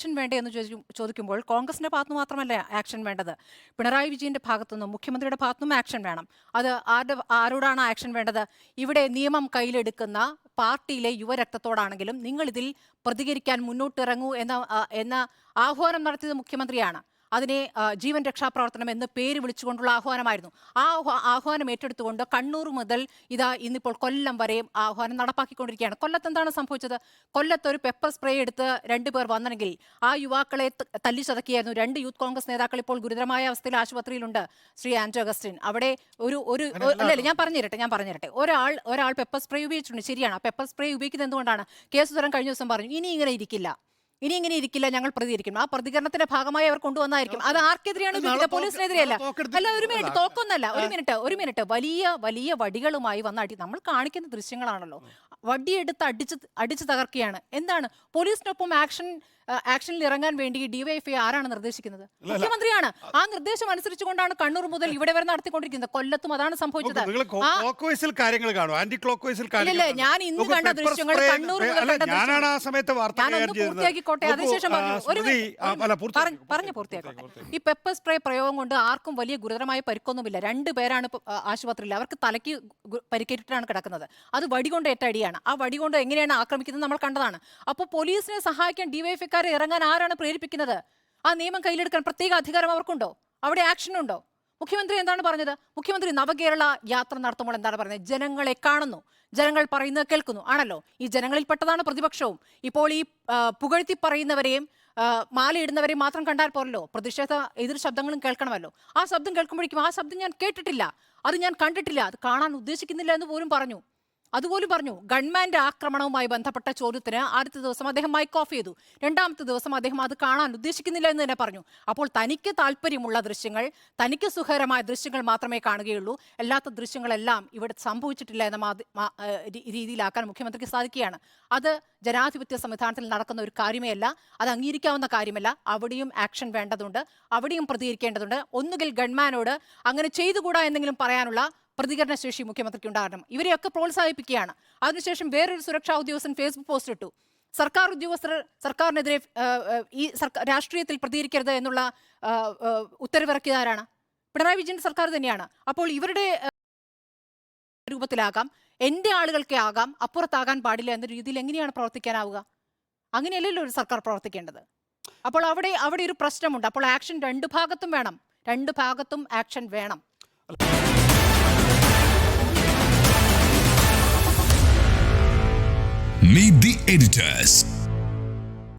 Action വേണ്ടേ എന്ന് ചോദിക്കുമ്പോൾ കോൺഗ്രസിന്റെ ഭാഗത്ത് മാത്രമല്ല ആക്ഷൻ വേണ്ടത്. പിണറായി വിജയന്റെ ഭാഗത്തുനിന്നും മുഖ്യമന്ത്രിയുടെ ഭാഗത്തുനിന്നും ആക്ഷൻ വേണം. അത് ആരുടെ ആരോടാണ് ആക്ഷൻ വേണ്ടത്? ഇവിടെ നിയമം കയ്യിലെടുക്കുന്ന പാർട്ടിയിലെ യുവരക്തത്തോടാണെങ്കിലും നിങ്ങൾ ഇതിൽ പ്രതികരിക്കാൻ മുന്നോട്ടിറങ്ങൂ എന്ന എന്ന ആഹ്വാനം നടത്തിയത് മുഖ്യമന്ത്രിയാണ്. അതിനെ ജീവൻ രക്ഷാപ്രവർത്തനം എന്ന് പേര് വിളിച്ചുകൊണ്ടുള്ള ആഹ്വാനമായിരുന്നു. ആ ആഹ്വാനം ഏറ്റെടുത്തുകൊണ്ട് കണ്ണൂർ മുതൽ ഇതാ ഇന്നിപ്പോൾ കൊല്ലം വരെയും ആഹ്വാനം നടപ്പാക്കിക്കൊണ്ടിരിക്കുകയാണ്. കൊല്ലത്ത് എന്താണ് സംഭവിച്ചത്? കൊല്ലത്ത് ഒരു പെപ്പർ സ്പ്രേ എടുത്ത് രണ്ടുപേർ വന്നെങ്കിൽ ആ യുവാക്കളെ തല്ലി തല്ലിച്ചതക്കിയായിരുന്നു. രണ്ട് യൂത്ത് കോൺഗ്രസ് നേതാക്കൾ ഇപ്പോൾ ഗുരുതരമായ അവസ്ഥയിൽ ആശുപത്രിയിലുണ്ട് ശ്രീ ആന്റോ അഗസ്റ്റിൻ. അവിടെ ഒരു ഒരു അല്ല അല്ല, ഞാൻ പറഞ്ഞുതരട്ടെ ഞാൻ പറഞ്ഞുതരട്ടെ. ഒരാൾ ഒരാൾ പെപ്പർ സ്പ്രേ ഉപയോഗിച്ചിട്ടുണ്ട്. ശരിയാണ്. ആ പെപ്പർ സ്പ്രേ ഉപയോഗിക്കുന്നത് എന്തുകൊണ്ടാണ്? കേസ് തരം കഴിഞ്ഞ ദിവസം പറഞ്ഞു ഇനി ഇങ്ങനെ ഇരിക്കില്ല. ഇനി ഇങ്ങനെ ഇരിക്കില്ല ഞങ്ങൾ പ്രതികരിക്കും. ആ പ്രതികരണത്തിന്റെ ഭാഗമായി അവർ കൊണ്ടുവന്നായിരിക്കും. അത് ആർക്കെതിരെയാണ് പോലീസിനെതിരെയല്ല. അല്ല ഒരു മിനിറ്റ്. തോക്കൊന്നല്ല. ഒരു മിനിറ്റ് ഒരു മിനിറ്റ്. വലിയ വലിയ വടികളുമായി വന്നാട്ടി. നമ്മൾ കാണിക്കുന്ന ദൃശ്യങ്ങളാണല്ലോ. വടിയെടുത്ത് അടിച്ച് അടിച്ച് തകർക്കുകയാണ്. എന്താണ്? പോലീസിനൊപ്പം ആക്ഷൻ ആക്ഷനിൽ ഇറങ്ങാൻ വേണ്ടി ഡിവൈഎഫ്ഐ ആരാണ് നിർദ്ദേശിക്കുന്നത്? മുഖ്യമന്ത്രിയാണ്. ആ നിർദ്ദേശം അനുസരിച്ചുകൊണ്ടാണ് കണ്ണൂർ മുതൽ ഇവിടെ വരെ നടത്തിക്കൊണ്ടിരിക്കുന്നത്. കൊല്ലത്തും അതാണ് സംഭവിച്ചത്. ഇല്ല, ഞാൻ ഇന്ന് കണ്ട ദൃശ്യങ്ങൾ കണ്ണൂർ മുതൽ ആ. സമയത്ത്. പൂർത്തിയാക്കിക്കോട്ടെ. അതിനുശേഷം പറഞ്ഞു. പൂർത്തിയാക്കട്ടെ ഈ പെപ്പർ സ്പ്രേ പ്രയോഗം കൊണ്ട് ആർക്കും വലിയ ഗുരുതരമായ പരിക്കൊന്നുമില്ല. രണ്ടുപേരാണ് ഇപ്പൊ, ആശുപത്രിയിൽ. അവർക്ക് തലയ്ക്ക് പരിക്കേറ്റിട്ടാണ് കിടക്കുന്നത്. അത് വടി കൊണ്ട് ഏറ്റ അടിയാണ്. ആ വടി കൊണ്ട് എങ്ങനെയാണ് ആക്രമിക്കുന്നത് നമ്മൾ കണ്ടതാണ്. അപ്പോൾ പോലീസിനെ സഹായിക്കാൻ ഡിവൈഎഫ്ഐക്കാരെ ഇറങ്ങാൻ ആരാണ് പ്രേരിപ്പിക്കുന്നത്? ആ നിയമം കയ്യിലെടുക്കാൻ പ്രത്യേക അധികാരം അവർക്കുണ്ടോ? അവിടെ ആക്ഷൻ ഉണ്ടോ മുഖ്യമന്ത്രി എന്താണ് പറഞ്ഞത്? മുഖ്യമന്ത്രി നവകേരള യാത്ര നടത്തുമ്പോൾ എന്താണ് പറഞ്ഞത്? ജനങ്ങളെ കാണുന്നു. ജനങ്ങൾ പറയുന്നത് കേൾക്കുന്നു. ആണല്ലോ? ഈ ജനങ്ങളിൽപ്പെട്ടതാണ് പ്രതിപക്ഷവും. ഇപ്പോൾ ഈ പുകഴ്ത്തി പറയുന്നവരെയും മാലയിടുന്നവരെയും മാത്രം കണ്ടാൽ പോരല്ലോ? പ്രതിഷേധ എതിർ ശബ്ദങ്ങളും കേൾക്കണമല്ലോ? ആ ശബ്ദം കേൾക്കുമ്പോഴേക്കും ആ ശബ്ദം ഞാൻ കേട്ടിട്ടില്ല. അത് ഞാൻ കണ്ടിട്ടില്ല. അത് കാണാൻ ഉദ്ദേശിക്കുന്നില്ല എന്ന് പോലും പറഞ്ഞു. അതുപോലും പറഞ്ഞു ഗൺമാന്റെ ആക്രമണവുമായി ബന്ധപ്പെട്ട ചോദ്യത്തിന് ആദ്യത്തെ ദിവസം അദ്ദേഹം മൈക്ക് ഓഫ് ചെയ്തു. രണ്ടാമത്തെ ദിവസം അദ്ദേഹം അത് കാണാൻ ഉദ്ദേശിക്കുന്നില്ല എന്ന് തന്നെ പറഞ്ഞു. അപ്പോൾ തനിക്ക് താല്പര്യമുള്ള ദൃശ്യങ്ങൾ തനിക്ക് സുഖകരമായ ദൃശ്യങ്ങൾ മാത്രമേ കാണുകയുള്ളൂ. അല്ലാത്ത ദൃശ്യങ്ങളെല്ലാം ഇവിടെ സംഭവിച്ചിട്ടില്ല എന്ന രീതിയിലാക്കാൻ മുഖ്യമന്ത്രിക്ക് സാധിക്കുകയാണ്. അത് ജനാധിപത്യ സംവിധാനത്തിൽ നടക്കുന്ന ഒരു കാര്യമേ അല്ല. അത് അംഗീകരിക്കാവുന്ന കാര്യമല്ല. അവിടെയും ആക്ഷൻ വേണ്ടതുണ്ട്. അവിടെയും പ്രതികരിക്കേണ്ടതുണ്ട്. ഒന്നുകിൽ ഗൺമാനോട് അങ്ങനെ ചെയ്തുകൂടാ എന്തെങ്കിലും പറയാനുള്ള പ്രതികരണ ശേഷി മുഖ്യമന്ത്രിക്ക് ഉണ്ടാകണം. ഇവരെയൊക്കെ പ്രോത്സാഹിപ്പിക്കുകയാണ്. അതിനുശേഷം വേറൊരു സുരക്ഷാ ഉദ്യോഗസ്ഥൻ ഫേസ്ബുക്ക് പോസ്റ്റ് ഇട്ടു. സർക്കാർ ഉദ്യോഗസ്ഥർ സർക്കാരിനെതിരെ ഈ സർക്കാർ രാഷ്ട്രീയത്തിൽ പ്രതികരിക്കരുത് എന്നുള്ള ആ, ആ, ഉത്തരവിറക്കിയത് ആരാണ്? പിണറായി വിജയൻ സർക്കാർ തന്നെയാണ്. അപ്പോൾ ഇവരുടെ രൂപത്തിലാകാം. എന്റെ ആളുകൾക്കേ ആകാം. അപ്പുറത്താകാൻ പാടില്ല എന്ന രീതിയിൽ എങ്ങനെയാണ് പ്രവർത്തിക്കാനാവുക? അങ്ങനെയല്ലല്ലോ ഒരു സർക്കാർ പ്രവർത്തിക്കേണ്ടത്. അപ്പോൾ അവിടെ അവിടെ ഒരു പ്രശ്നമുണ്ട്. അപ്പോൾ ആക്ഷൻ രണ്ട് ഭാഗത്തും വേണം. രണ്ട് ഭാഗത്തും ആക്ഷൻ വേണം. Meet the editors.